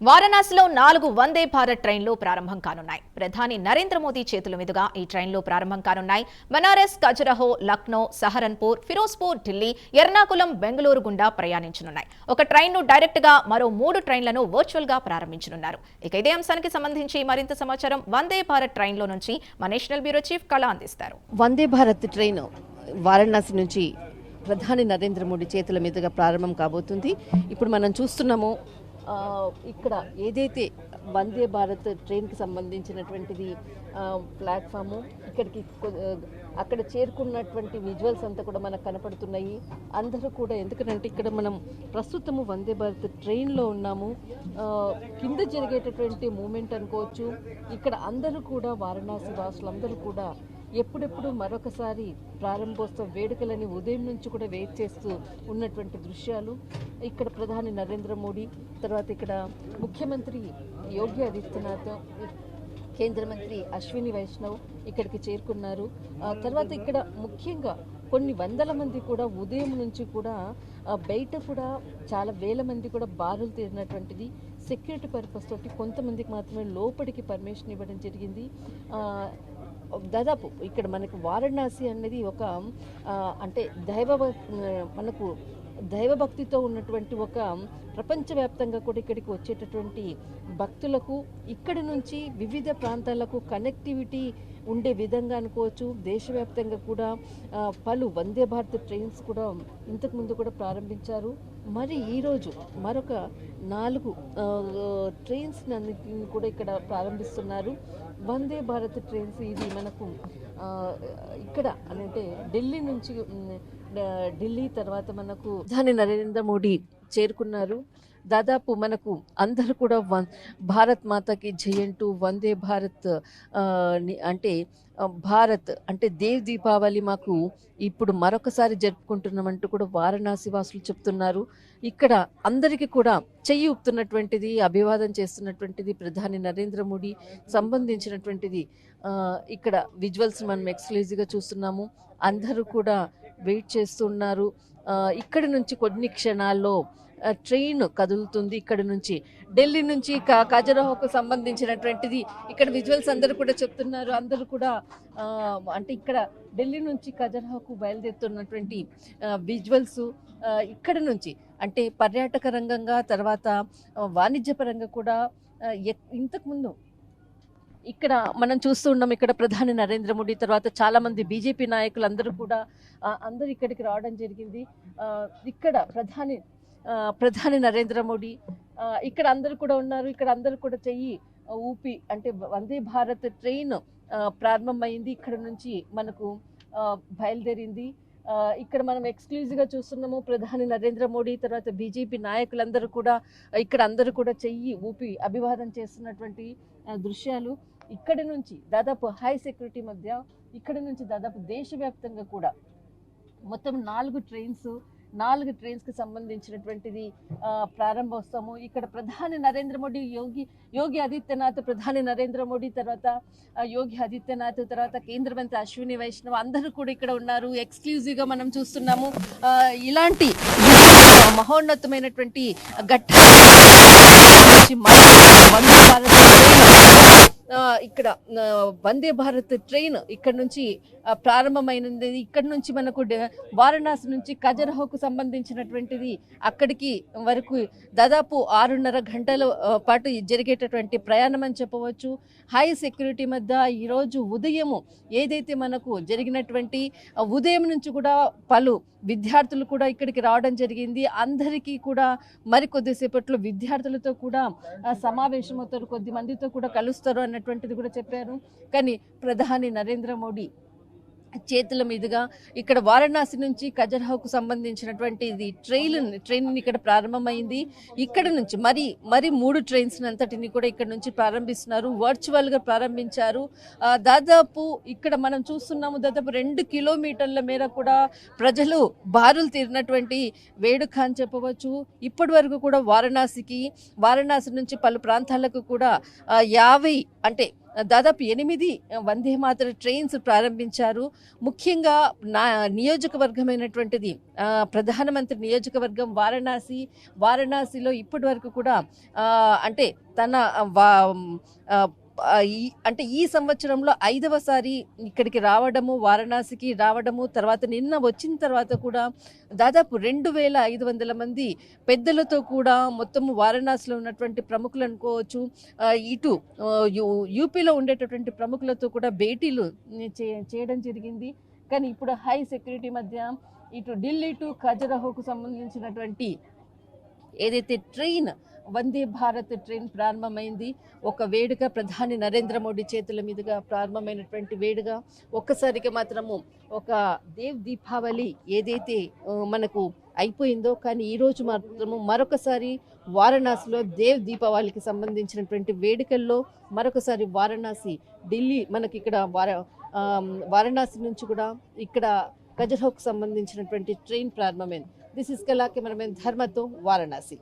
వారణాసిలో నాలుగు వందే భారత్ ట్రైన్లు ప్రారంభం కానున్నాయి. ప్రధాని నరేంద్ర మోదీ చేతుల మీదుగా ఈ ట్రైన్లు ప్రారంభం కానున్నాయి. బనారస్ ఖజురహో లక్నో సహరన్పూర్ ఫిరోజ్పూర్ ఢిల్లీ ఎర్నాకులం బెంగళూరు గుండా ప్రయాణించనున్నాయి. ఒక ట్రైన్ను డైరెక్ట్గా మరో మూడు ట్రైన్లను వర్చువల్గా ప్రారంభించనున్నారు. ఇక ఇదే అంశానికి సంబంధించి మరింత సమాచారం వందే భారత్ ట్రైన్లో నుంచి మా నేషనల్ బ్యూరో చీఫ్ కళ అందిస్తారు. వందే భారత్ ట్రైన్ వారణాసి నుంచి ప్రధాని నరేంద్ర మోడీ చేతుల మీదుగా ప్రారంభం కాబోతుంది. ఇప్పుడు మనం చూస్తున్నాము ఇక్కడ ఏదైతే వందే భారత్ ట్రైన్కి సంబంధించినటువంటిది ప్లాట్ఫాము ఇక్కడికి అక్కడ చేరుకున్నటువంటి విజువల్స్ అంతా కూడా మనకు కనపడుతున్నాయి. అందరూ కూడా ఎందుకంటే ఇక్కడ మనం ప్రస్తుతము వందే భారత్ ట్రైన్లో ఉన్నాము. కింద జరిగేటటువంటి మూమెంట్ అనుకోవచ్చు. ఇక్కడ అందరూ కూడా వారణాసి వాసులందరూ కూడా ఎప్పుడెప్పుడు మరొకసారి ప్రారంభోత్సవ వేడుకలని ఉదయం నుంచి కూడా వెయిట్ చేస్తూ ఉన్నటువంటి దృశ్యాలు. ఇక్కడ ప్రధాని నరేంద్ర మోడీ తర్వాత ఇక్కడ ముఖ్యమంత్రి యోగి ఆదిత్యనాథ్ కేంద్ర మంత్రి అశ్విని వైష్ణవ్ ఇక్కడికి చేరుకున్నారు. తర్వాత ఇక్కడ ముఖ్యంగా కొన్ని వందల మంది కూడా ఉదయం నుంచి కూడా బయట కూడా చాలా వేల మంది కూడా బారులు తీరినటువంటిది. సెక్యూరిటీ పర్పస్ తోటి కొంతమందికి మాత్రమే లోపలికి పర్మిషన్ ఇవ్వడం జరిగింది. దాదాపు ఇక్కడ మనకు వారణాసి అనేది ఒక అంటే దైవ మనకు దైవభక్తితో ఉన్నటువంటి ఒక ప్రపంచవ్యాప్తంగా కూడా ఇక్కడికి వచ్చేటటువంటి భక్తులకు ఇక్కడి నుంచి వివిధ ప్రాంతాలకు కనెక్టివిటీ ఉండే విధంగా అనుకోవచ్చు. దేశవ్యాప్తంగా కూడా పలు వందే భారత్ ట్రైన్స్ కూడా ఇంతకుముందు కూడా ప్రారంభించారు. మరి ఈరోజు మరొక నాలుగు ట్రైన్స్ అన్నిటిని కూడా ఇక్కడ ప్రారంభిస్తున్నారు. వందే భారత్ ట్రైన్స్ ఇది మనకు ఇక్కడ అంటే ఢిల్లీ నుంచి ఢిల్లీ తర్వాత మనకు ప్రధాని నరేంద్ర మోడీ చేరుకున్నారు. దాదాపు మనకు అందరూ కూడా వన్ భారత్ మాతకి జయంటూ వందే భారత్ ని- అంటే భారత్ అంటే దేవ్ దీపావళి మాకు ఇప్పుడు మరొకసారి జరుపుకుంటున్నామంటూ కూడా వారణాసి వాసులు చెప్తున్నారు. ఇక్కడ అందరికీ కూడా చెయ్యి ఊపుతున్నటువంటిది అభివాదం చేస్తున్నటువంటిది ప్రధాని నరేంద్ర మోడీ సంబంధించినటువంటిది ఇక్కడ విజువల్స్ మనం ఎక్స్క్లూజివ్గా చూస్తున్నాము. అందరూ కూడా వెయిట్ చేస్తున్నారు ఇక్కడి నుంచి కొన్ని క్షణాల్లో ట్రైన్ కదులుతుంది ఇక్కడ నుంచి. ఢిల్లీ నుంచి కా సంబంధించినటువంటిది ఇక్కడ విజువల్స్ అందరూ కూడా చెప్తున్నారు. అందరూ కూడా అంటే ఇక్కడ ఢిల్లీ నుంచి ఖజురాహోకు బయలుదేరుతున్నటువంటి విజువల్స్ ఇక్కడ నుంచి. అంటే పర్యాటక రంగంగా తర్వాత వాణిజ్యపరంగా కూడా ఇంతకుముందు ఇక్కడ మనం చూస్తూ ఉన్నాం ఇక్కడ ప్రధాని నరేంద్ర మోడీ తర్వాత చాలా మంది బీజేపీ నాయకులు అందరూ కూడా అందరూ ఇక్కడికి రావడం జరిగింది. ఇక్కడ ప్రధాని ప్రధాని నరేంద్ర మోడీ ఇక్కడ అందరూ కూడా ఉన్నారు. ఇక్కడ అందరూ కూడా చెయ్యి ఊపి అంటే వందే భారత్ ట్రైన్ ప్రారంభమైంది. ఇక్కడ నుంచి మనకు బయలుదేరింది. ఇక్కడ మనం ఎక్స్క్లూజివ్గా చూస్తున్నాము ప్రధాని నరేంద్ర మోడీ తర్వాత బీజేపీ నాయకులందరూ కూడా ఇక్కడ అందరూ కూడా చెయ్యి ఊపి అభివాదం చేస్తున్నటువంటి దృశ్యాలు. ఇక్కడి నుంచి దాదాపు హై సెక్యూరిటీ మధ్య ఇక్కడి నుంచి దాదాపు దేశవ్యాప్తంగా కూడా మొత్తం నాలుగు ట్రైన్స్ నాలుగు ట్రైన్స్కి సంబంధించినటువంటిది ప్రారంభోత్సవము. ఇక్కడ ప్రధాని నరేంద్ర మోడీ యోగి యోగి ఆదిత్యనాథ్ ప్రధాని నరేంద్ర మోడీ తర్వాత యోగి ఆదిత్యనాథ్ తర్వాత కేంద్ర మంత్రి అశ్విని వైష్ణవ్ అందరూ కూడా ఇక్కడ ఉన్నారు. ఎక్స్క్లూజివ్గా మనం చూస్తున్నాము. ఇలాంటి మహోన్నతమైనటువంటి ఘట్ట నుంచి మరో వందే భారత్ ట్రైన్ ఆ, ఇక్కడ వందే భారత్ ట్రైన్ ఇక్కడ నుంచి ప్రారంభమైనది. ఇక్కడ నుంచి మనకు వారణాసి నుంచి ఖజరహోకు సంబంధించినటువంటిది అక్కడికి వరకు దాదాపు ఆరున్నర గంటల పాటు జరిగేటటువంటి ప్రయాణం అని చెప్పవచ్చు. హై సెక్యూరిటీ మధ్య ఈరోజు ఉదయము ఏదైతే మనకు జరిగినటువంటి ఉదయం నుంచి కూడా పలు విద్యార్థులు కూడా ఇక్కడికి రావడం జరిగింది. అందరికీ కూడా మరి కొద్దిసేపట్లో విద్యార్థులతో కూడా ఆ, సమావేశం అవుతారు కొద్ది మందితో కూడా కలుస్తారు అన్నటువంటి అన్నటువంటిది కూడా చెప్పారు. కానీ ప్రధాని నరేంద్ర మోడీ చేతుల మీదుగా ఇక్కడ వారణాసి నుంచి ఖజర్హోకు సంబంధించినటువంటి ఇది ట్రైన్ ట్రైన్ ఇక్కడ ప్రారంభమైంది. ఇక్కడ నుంచి మరి మరి మూడు ట్రైన్స్ అంతటిని కూడా ఇక్కడ నుంచి ప్రారంభిస్తున్నారు. వర్చువల్గా ప్రారంభించారు. దాదాపు ఇక్కడ మనం చూస్తున్నాము దాదాపు రెండు కిలోమీటర్ల మేర కూడా ప్రజలు బారులు తీరినటువంటి వేడుక అని చెప్పవచ్చు. ఇప్పటి వరకు కూడా వారణాసికి వారణాసి నుంచి పలు ప్రాంతాలకు కూడా యాభై అంటే దాదాపు ఎనిమిది వందే మాతర ట్రైన్స్ ప్రారంభించారు. ముఖ్యంగా నా నియోజకవర్గమైనటువంటిది ప్రధానమంత్రి నియోజకవర్గం వారణాసి. వారణాసిలో ఇప్పటి వరకు కూడా అంటే తన వా- అంటే ఈ సంవత్సరంలో ఐదవసారి ఇక్కడికి రావడము వారణాసికి రావడము తర్వాత నిన్న వచ్చిన తర్వాత కూడా దాదాపు రెండు వేల ఐదు వందల మంది పెద్దలతో కూడా మొత్తము వారణాసిలో ఉన్నటువంటి ప్రముఖులు అనుకోవచ్చు. ఇటు యూపీలో ఉండేటటువంటి ప్రముఖులతో కూడా భేటీలు చే- చేయడం జరిగింది. కానీ ఇప్పుడు హై సెక్యూరిటీ మధ్య ఇటు ఢిల్లీ టు ఖజరహోకు సంబంధించినటువంటి ఏదైతే ట్రైన్ వందే భారత్ ట్రైన్ ప్రారంభమైంది. ఒక వేడుక ప్రధాని నరేంద్ర మోడీ చేతుల మీదుగా ప్రారంభమైనటువంటి వేడుక. ఒక్కసారిగా మాత్రము ఒక దేవ్ దీపావళి ఏదైతే మనకు అయిపోయిందో కానీ ఈరోజు మాత్రము మరొకసారి వారణాసిలో దేవ్ దీపావళికి సంబంధించినటువంటి వేడుకల్లో మరొకసారి వారణాసి ఢిల్లీ మనకి ఇక్కడ వార వారణాసి నుంచి కూడా ఇక్కడ ఖజర్హోకు సంబంధించినటువంటి ట్రైన్ ప్రారంభమైంది. దిస్ ఇస్ కళా కెమెరామెన్ ధర్మతో వారణాసి